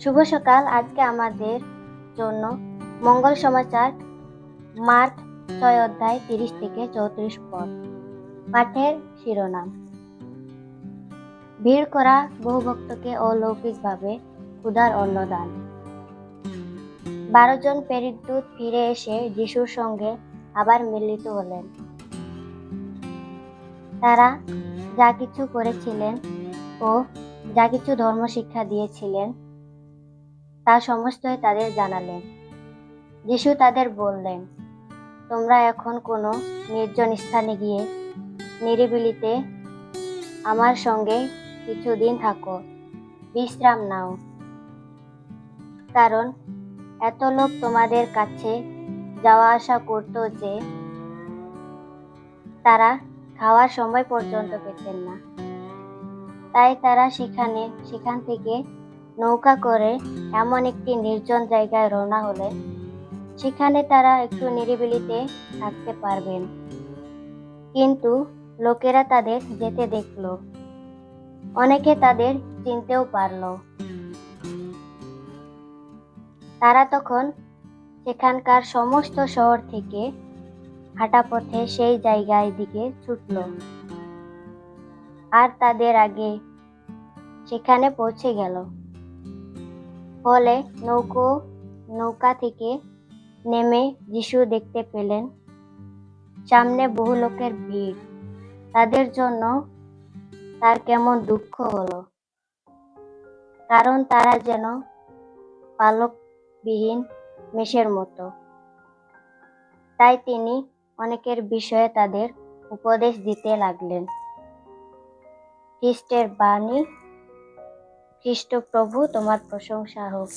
শুভ সকাল আজকে আমাদের জন্য মঙ্গল সমাচার, মার্ক ছয় অধ্যায় তিরিশ থেকে চৌত্রিশ পদ। পাঠের শিরোনাম। ভিড় করা বহু ভক্তকে অলৌকিকভাবে ক্ষুধার অন্নদান। বারো জন পেরিদূত ফিরে এসে যিশুর সঙ্গে আবার মিলিত হলেন। তারা যা কিছু করেছিলেন ও যা কিছু ধর্ম শিক্ষা দিয়েছিলেন তা সমস্তই তাদের জানালেন। যিশু তাদের বললেন, তোমরা এখন কোনো নির্জন স্থানে গিয়ে নিরিবিলিতে আমার সঙ্গে কিছুদিন থাকো। বিশ্রাম নাও। কারণ এত লোক তোমাদের কাছে যাওয়া আসা করতো যে তারা খাওয়ার সময় পর্যন্ত পেতেন না। তাই তারা সেখানে, সেখান থেকে নৌকা করে এমন একটি নির্জন জায়গায় রওনা হলেন সেখানে তারা একটু নিরিবিলিতে থাকতে পারবেন। কিন্তু লোকেরা তাদের যেতে দেখল। অনেকে তাদের চিনতেও পারল। তারা তখন সেখানকার সমস্ত শহর থেকে হাঁটা পথে সেই জায়গায় দিকে ছুটল। আর তাদের আগে সেখানে পৌঁছে গেল। ফলে নৌকো, নৌকা থেকে নেমে যিশু দেখতে পেলেন। সামনে বহু লোকের ভিড়। তাদের জন্য তার কেমন দুঃখ হলো। কারণ তারা যেন পালকবিহীন মেষের মতো। তাই তিনি অনেকের বিষয়ে তাদের উপদেশ দিতে লাগলেন। খ্রিস্টের বাণী খ্রিস্ট প্রভু তোমার প্রশংসা হোক।